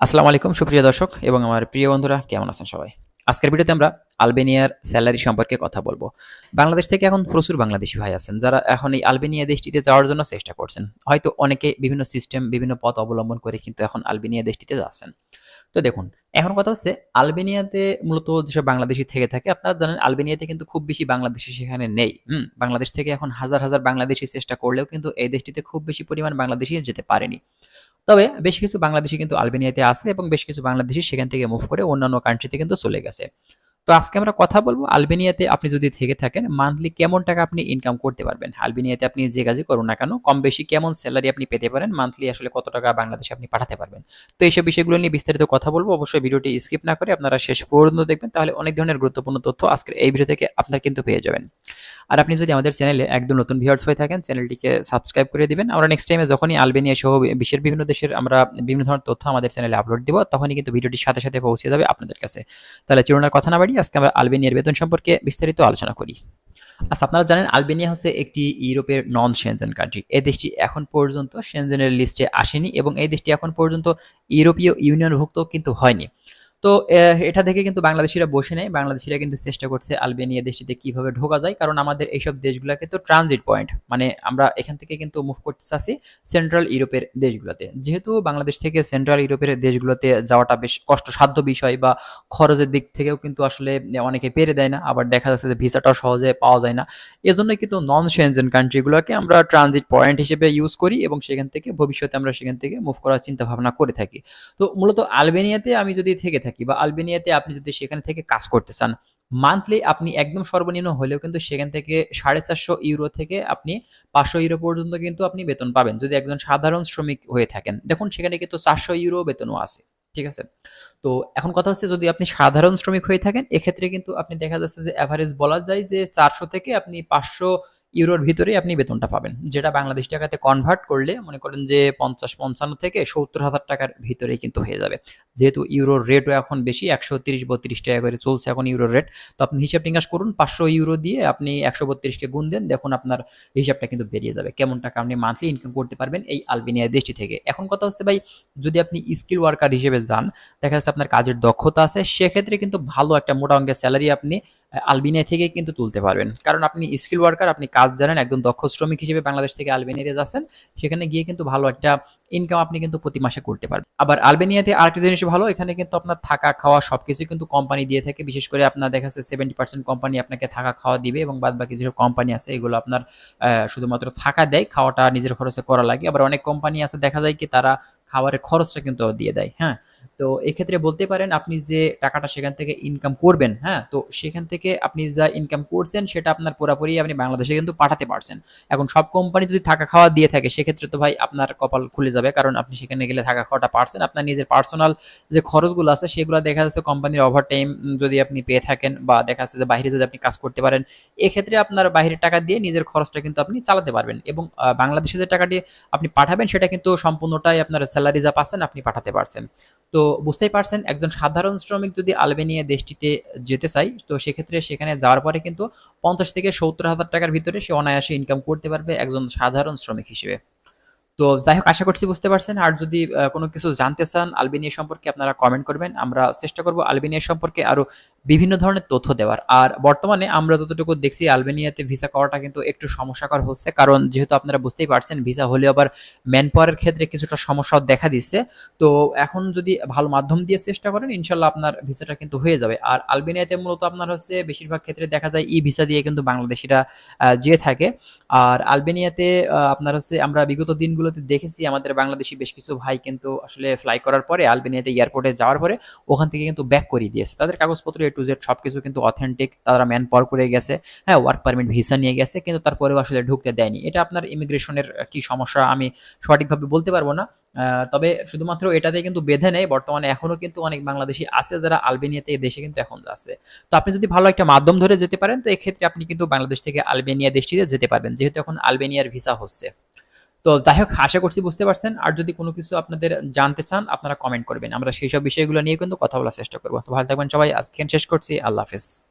আসসালামু আলাইকুম, সুপ্রিয় দর্শক এবং আমার প্রিয় বন্ধুরা, কেমন আছেন সবাই? আজকের ভিডিওতে আমরা আলবেনিয়ার স্যালারি সম্পর্কে কথা বলব। বাংলাদেশ থেকে এখন প্রচুর বাংলাদেশি ভাই আছেন যারা এখন এই আলবেনিয়া দেশটিতে যাওয়ার জন্য চেষ্টা করছেন। হয়তো অনেকে বিভিন্ন সিস্টেম বিভিন্ন পথ অবলম্বন করে কিন্তু এখন আলবেনিয়া দেশটিতে যাচ্ছেন। তো দেখুন, এখন কথা হচ্ছে আলবেনিয়াতে মূলত যেসব বাংলাদেশি থেকে থাকে, আপনারা জানেন আলবেনিয়াতে কিন্তু খুব বেশি বাংলাদেশি সেখানে নেই। হুম, বাংলাদেশ থেকে এখন হাজার হাজার বাংলাদেশি চেষ্টা করলেও কিন্তু এই দেশটিতে খুব বেশি পরিমাণ বাংলাদেশি যেতে পারেনি। তবে বেশ কিছু বাংলাদেশি কিন্তু আলবেনিয়াতে আছে এবং বেশ কিছু বাংলাদেশি সেখান থেকে মুভ করে অন্যান্য কান্ট্রিতে কিন্তু চলে গেছে। তো আজকে আমরা কথা বলব আলবেনিয়াতে আপনি যদি থেকে থাকেন মান্থলি কেমন টাকা আপনি ইনকাম করতে পারবেন? আলবেনিয়াতে আপনি যে কাজই করুন না কেন কম বেশি কেমন স্যালারি আপনি পেতে পারেন? মান্থলি আসলে কত টাকা বাংলাদেশে আপনি পাঠাতে পারবেন? তো এইসব বিষয়গুলো নিয়ে বিস্তারিত কথা বলব। অবশ্যই ভিডিওটি স্কিপ না করে আপনারা শেষ পর্যন্ত দেখবেন, তাহলে অনেক ধরনের গুরুত্বপূর্ণ তথ্য আজকের এই ভিডিও থেকে আপনার কিন্তু পেয়ে যাবেন। আর আপনি যদি আমাদের চ্যানেলে একদম নতুন ভিউয়ার্স হয়ে থাকেন চ্যানেলটিকে সাবস্ক্রাইব করে দিবেন। আমরা নেক্সট টাইমে যখনই আলবেনিয়া সহ বিশ্বের বিভিন্ন দেশের আমরা বিভিন্ন ধরনের তথ্য আমাদের চ্যানেলে আপলোড দিব, তখনই কিন্তু ভিডিওটির সাথে সাথে পৌঁছে যাবে আপনাদের কাছে। তাহলে চিরুনার কথা না বাড়ি আজকে আমরা আলবেনিয়ার বেতন সম্পর্কে বিস্তারিত আলোচনা করি। আচ্ছা আপনারা জানেন আলবেনিয়া হচ্ছে একটি ইউরোপের নন সেনজেন কান্ট্রি এই দেশটি এখন পর্যন্ত সেনজেনের লিস্টে আসেনি এবং এই দেশটি এখন পর্যন্ত ইউরোপীয় ইউনিয়নভুক্ত কিন্তু হয়নি। তো এটা দেখে কিন্তু বাংলাদেশিরা বসে নেই বাংলাদেশিরা কিন্তু চেষ্টা করছে আলবেনিয়া দেশটিতে কীভাবে ঢোকা যায়। কারণ আমাদের এইসব দেশগুলোকে তো ট্রানজিট পয়েন্ট মানে আমরা এখান থেকে কিন্তু মুভ করতে চাচ্ছি সেন্ট্রাল ইউরোপের দেশগুলোতে। যেহেতু বাংলাদেশ থেকে সেন্ট্রাল ইউরোপের দেশগুলোতে যাওয়াটা বেশ কষ্টসাধ্য বিষয় বা খরচের দিক থেকেও কিন্তু আসলে অনেকে পেরে দেয় না। আবার দেখা যাচ্ছে যে ভিসাটাও সহজে পাওয়া যায় না। এজন্য কিন্তু নন সেনজেন কান্ট্রিগুলোকে আমরা ট্রানজিট পয়েন্ট হিসেবে ইউজ করি এবং সেখান থেকে ভবিষ্যতে আমরা সেখান থেকে মুভ করার চিন্তা ভাবনা করে থাকি। তো, মূলত আলবেনিয়াতে আমি যদি থেকে থাকি থাকি বা আলবেনিয়াতে আপনি যদি সেখানে থেকে কাজ করতে চান মান্থলি আপনি একদম সর্বনিম্ন হলেও কিন্তু সেখান থেকে সাড়ে চারশো ইউরো থেকে আপনি পাঁচশো ইউরো পর্যন্ত কিন্তু আপনি বেতন পাবেন যদি একজন সাধারণ শ্রমিক হয়ে থাকেন। দেখুন, সেখানে কিন্তু চারশো ইউরো বেতনও আছে, ঠিক আছে? তো এখন কথা হচ্ছে যদি আপনি সাধারণ শ্রমিক হয়ে থাকেন, এক্ষেত্রে কিন্তু আপনি দেখা যাচ্ছে যে অ্যাভারেজ বলা যায় যে চারশো থেকে আপনি পাঁচশো ইউরোর ভিতরেই আপনি বেতনটা পাবেন। যেটা বাংলাদেশ টাকাতে কনভার্ট করলে মনে করেন যে পঞ্চাশ পঞ্চান্ন থেকে সত্তর হাজার টাকার ভিতরেই কিন্তু হয়ে যাবে। যেহেতু ইউরোর রেটও এখন বেশি, একশো তিরিশ বত্রিশ টাকা করে চলছে এখন ইউরোর রেট তো আপনি হিসাব নিকাশ করুন, পাঁচশো ইউরো দিয়ে আপনি একশো বত্রিশকে গুণ দেন, দেখুন আপনার হিসাবটা কিন্তু বেরিয়ে যাবে। কেমন টাকা আপনি মান্থলি ইনকাম করতে পারবেন এই আলবেনিয়া দেশটি থেকে। এখন কথা হচ্ছে ভাই, যদি আপনি স্কিল ওয়ার্কার হিসেবে যান, দেখা যাচ্ছে আপনার কাজের দক্ষতা আছে, সেক্ষেত্রে কিন্তু ভালো একটা মোটা অঙ্কের স্যালারি আপনি আলবেনিয়া থেকে কিন্তু তুলতে পারবেন। কারণ আপনি স্কিল ওয়ার্কার আপনি কাজ জানেন একদম দক্ষ শ্রমিক হিসেবে বাংলাদেশ থেকে আলবেনিয়াতে যাচ্ছেন, সেখানে গিয়ে কিন্তু ভালো একটা ইনকাম আপনি কিন্তু প্রতি মাসে করতে পারবেন। আবার আলবেনিয়াতে আরেকটা জিনিস ভালো এখানে কিন্তু আপনার থাকা, খাওয়া সবকিছু কিন্তু কোম্পানি দিয়ে থাকে। বিশেষ করে আপনার দেখা যাচ্ছে সেভেন্টি পার্সেন্ট কোম্পানি আপনাকে থাকা, খাওয়া দিবে এবং বাদ বাকি যেসব কোম্পানি আছে, এগুলো আপনার শুধুমাত্র থাকা দেয়, খাওয়াটা নিজের খরচে করা লাগে। আবার অনেক কোম্পানি আছে, দেখা যায় কি তারা খাবারের খরচটা কিন্তু দিয়ে দেয় হ্যাঁ? তো এক্ষেত্রে বলতে পারেন আপনি যে টাকাটা সেখান থেকে ইনকাম করবেন হ্যাঁ? তো সেখান থেকে আপনি যা ইনকাম করছেন সেটা আপনার পুরোপুরি আপনি বাংলাদেশে কিন্তু পাঠাতে পারছেন। এখন সব কোম্পানি যদি থাকা খাওয়া দিয়ে থাকে, সেক্ষেত্রে তো ভাই আপনার কপাল খুলে যাবে, কারণ আপনি সেখানে গেলে থাকা খাওয়াটা পারছেন। আপনার নিজের পার্সোনাল যে খরচগুলো আছে, সেগুলো দেখা যাচ্ছে কোম্পানির ওভার টাইম যদি আপনি পেয়ে থাকেন বা দেখা যাচ্ছে যে বাইরে যদি আপনি কাজ করতে পারেন, এক্ষেত্রে আপনার বাইরের টাকা দিয়ে নিজের খরচটা কিন্তু আপনি চালাতে পারবেন। এবং বাংলাদেশে যে টাকাটি আপনি পাঠাবেন, সেটা কিন্তু সম্পূর্ণটাই আপনার স্যালারি যা পাচ্ছেন আপনি পাঠাতে পারছেন। তো বুঝতেই পারছেন, একজন সাধারণ শ্রমিক যদি আলবেনিয়া দেশটিতে যেতে চাই তো সেক্ষেত্রে সেখানে যাওয়ার পরে কিন্তু পঞ্চাশ থেকে সত্তর হাজার টাকার ভিতরে সে অনায়াসে ইনকাম করতে পারবে একজন সাধারণ শ্রমিক হিসেবে। তো যাই হোক, আশা করছি বুঝতে পারছেন। আর যদি কোনো কিছু জানতে চান আলবেনিয়া সম্পর্কে আপনারা কমেন্ট করবেন। আমরা চেষ্টা করব আলবেনিয়া সম্পর্কে আরও বিভিন্ন ধরনের তথ্য দেওয়ার। আর বর্তমানে আমরা যতটুকু দেখছি, আলবেনিয়াতে ভিসা করাটা কিন্তু একটু সমস্যাকর হচ্ছে। কারণ যেহেতু আপনারা বুঝতেই পারছেন, ভিসা হলে আবার ম্যান পাওয়ারের ক্ষেত্রে কিছুটা সমস্যাও দেখা দিচ্ছে। তো এখন যদি ভালো মাধ্যম দিয়ে চেষ্টা করেন, ইনশাল্লাহ আপনার ভিসাটা কিন্তু হয়ে যাবে। আর আলবেনিয়াতে মূলত আপনার হচ্ছে বেশিরভাগ ক্ষেত্রে দেখা যায়, ই ভিসা দিয়ে কিন্তু বাংলাদেশিরা যেয়ে থাকে। আর আলবেনিয়াতে আপনার হচ্ছে আমরা বিগত দিনগুলোতে দেখেছি, আমাদের বাংলাদেশি বেশ কিছু ভাই কিন্তু আসলে ফ্লাই করার পরে আলবেনিয়াতে এয়ারপোর্টে যাওয়ার পরে ওখান থেকে কিন্তু ব্যাক করিয়ে দিয়েছে। তাদের কাগজপত্র টু জেড সব কিছু কিন্তু অথেন্টিক তারা ম্যান পাওয়ার করে গেছে হ্যাঁ ওয়ার্ক পারমিট ভিসা নিয়ে গেছে, কিন্তু তারপরেও আসলে ঢুকতে দেয়নি। এটা আপনার ইমিগ্রেশনের কি সমস্যা আমি সঠিকভাবে বলতে পারব না। তবে শুধুমাত্র এটাতে কিন্তু বেঁধে নেই, বর্তমানে এখনও কিন্তু অনেক বাংলাদেশি আছে যারা আলবেনিয়াতে দেশে কিন্তু এখন যাচ্ছে তো আপনি যদি ভালো একটা মাধ্যম ধরে যেতে পারেন, তো এক্ষেত্রে আপনি কিন্তু বাংলাদেশ থেকে আলবেনিয়া দেশটিতে যেতে পারবেন, যেহেতু এখন আলবেনিয়ার ভিসা হচ্ছে। তো যাই হোক, আশা করছি বুঝতে পারছেন। আর যদি কোনো কিছু আপনাদের জানতে চান, আপনারা কমেন্ট করবেন। আমরা সেই সব বিষয়গুলো নিয়ে কিন্তু কথা বলার চেষ্টা করব। ভালো থাকবেন সবাই। আজকে শেষ করছি। আল্লাহ হাফেজ।